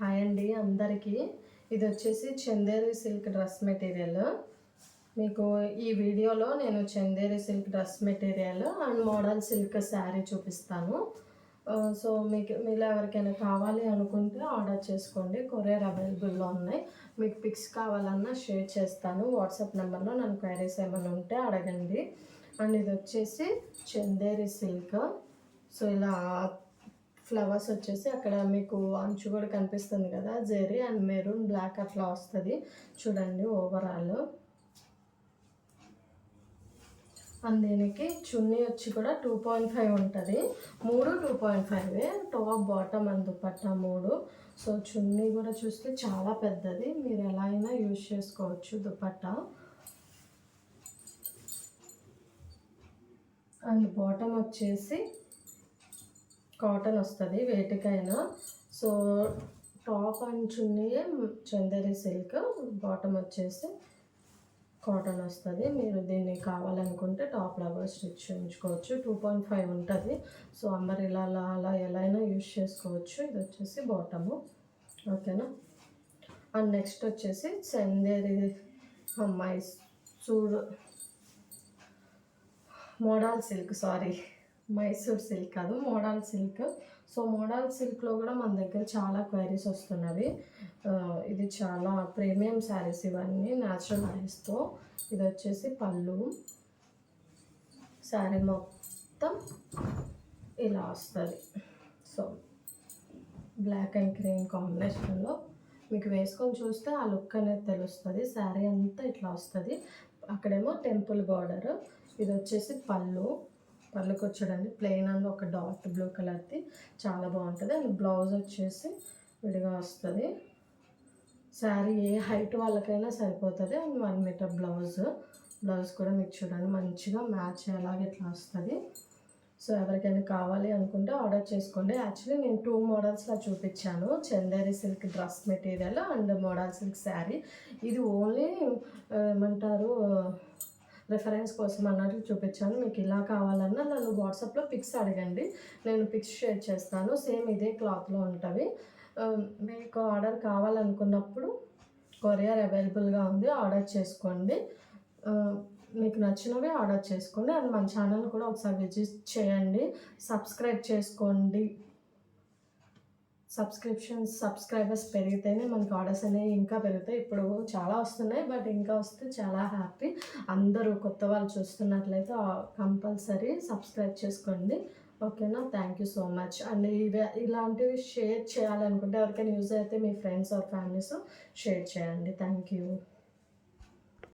Hi అండి అందరికీ. ఇది వచ్చేసి చందేరి సిల్క్ డ్రెస్ మెటీరియల్. మీకు ఈ వీడియోలో నేను Chanderi silk dress material and model silk sari చూపిస్తాను. సో మీకు మీలో ఎవరికైనా కావాలి అనుకుంటే ఆర్డర్ చేసుకోండి. కొరియర్ అవైలబుల్లో ఉన్నాయి. మీకు పిక్స్ కావాలన్నా షేర్ చేస్తాను. వాట్సాప్ నెంబర్లో నన్ను క్వైరీస్ ఏమైనా ఉంటే అడగండి. అండ్ ఇది వచ్చేసి చందేరి సిల్క్. సో ఇలా ఫ్లవర్స్ వచ్చేసి అక్కడ మీకు అంచు కూడా కనిపిస్తుంది కదా జెరీ అండ్ మెరూన్ బ్లాక్ అట్లా వస్తుంది. చూడండి ఓవరాల్ అండ్ దీనికి చున్నీ వచ్చి కూడా టూ పాయింట్ ఫైవ్ ఉంటుంది. మూడు two point five top bottom and dupatta మూడు. సో చున్నీ కూడా చూస్తే చాలా పెద్దది. మీరు ఎలా అయినా యూజ్ చేసుకోవచ్చు దుపట్టా. అండ్ బాటమ్ వచ్చేసి కాటన్ వస్తుంది వేటికైనా. So top and Chanderi Chanderi silk bottom వచ్చేసి కాటన్ వస్తుంది. మీరు దీన్ని కావాలనుకుంటే టాప్ లవర్ స్టిచ్ చేయించుకోవచ్చు. టూ పాయింట్ ఫైవ్ ఉంటుంది. సో అంబరిలా అలా అలా ఎలా అయినా యూజ్ చేసుకోవచ్చు. ఇది వచ్చేసి బాటము. ఓకేనా? అండ్ నెక్స్ట్ వచ్చేసి Chanderi Mysore model silk saree. Mysore silk కాదు మోడల్ సిల్క్. సో మోడల్ సిల్క్లో కూడా మన దగ్గర చాలా క్వైరీస్ వస్తున్నవి. ఇది చాలా ప్రీమియం శారీస్ ఇవన్నీ న్యాచురల్ ఐస్తో ఇది వచ్చేసి పళ్ళు. శారీ మొత్తం ఇలా వస్తుంది. సో బ్లాక్ అండ్ క్రీమ్ కాంబినేషన్లో మీకు వేసుకొని చూస్తే ఆ లుక్ అనేది తెలుస్తుంది. శారీ అంతా ఇట్లా వస్తుంది. అక్కడేమో టెంపుల్ బార్డర్. ఇది వచ్చేసి పళ్ళు. పళ్ళుకి వచ్చాడండి ప్లెయిన్ అండ్ ఒక డార్క్ బ్లూ కలర్ది చాలా బాగుంటుంది. అండ్ బ్లౌజ్ వచ్చేసి విడిగా వస్తుంది. శారీ ఏ హైట్ వాళ్ళకైనా సరిపోతుంది. And one meter blouse blouse కూడా మీకు చూడండి. మంచిగా మ్యాచ్ అయ్యేలాగా ఇట్లా వస్తుంది. సో ఎవరికైనా కావాలి అనుకుంటే ఆర్డర్ చేసుకోండి. యాక్చువల్లీ నేను టూ మోడల్స్లో చూపించాను. Chanderi silk dress material and model silk sari ఇది ఓన్లీ ఏమంటారు రెఫరెన్స్ కోసం అన్నట్లు చూపించాను. మీకు ఇలా కావాలన్నా నన్ను వాట్సాప్లో పిక్స్ అడగండి. నేను పిక్స్ షేర్ చేస్తాను. సేమ్ ఇదే క్లాత్లో ఉంటవి um, మీకు ఆర్డర్ కావాలనుకున్నప్పుడు కొరియర్ అవైలబుల్గా ఉంది ఆర్డర్ చేసుకోండి. Um, మీకు నచ్చినవి ఆర్డర్ చేసుకోండి. అండ్ మన ఛానల్ కూడా ఒకసారి విజిట్ చేయండి. సబ్స్క్రైబ్ చేసుకోండి. సబ్స్క్రిప్షన్స్ సబ్స్క్రైబర్స్ పెరిగితేనే మనకి ఆర్డర్స్ అనేవి ఇంకా పెరుగుతాయి. ఇప్పుడు చాలా వస్తున్నాయి. బట్ ఇంకా వస్తే చాలా హ్యాపీ. అందరూ కొత్త వాళ్ళు చూస్తున్నట్లయితే కంపల్సరీ సబ్స్క్రైబ్ చేసుకోండి. ఓకేనా? Thank you so much. And ఇవి ఇలాంటివి షేర్ చేయాలనుకుంటే ఎవరికైనా యూజ్ అయితే మీ ఫ్రెండ్స్ ఆర్ ఫ్యామిలీస్ షేర్ చేయండి. Thank you.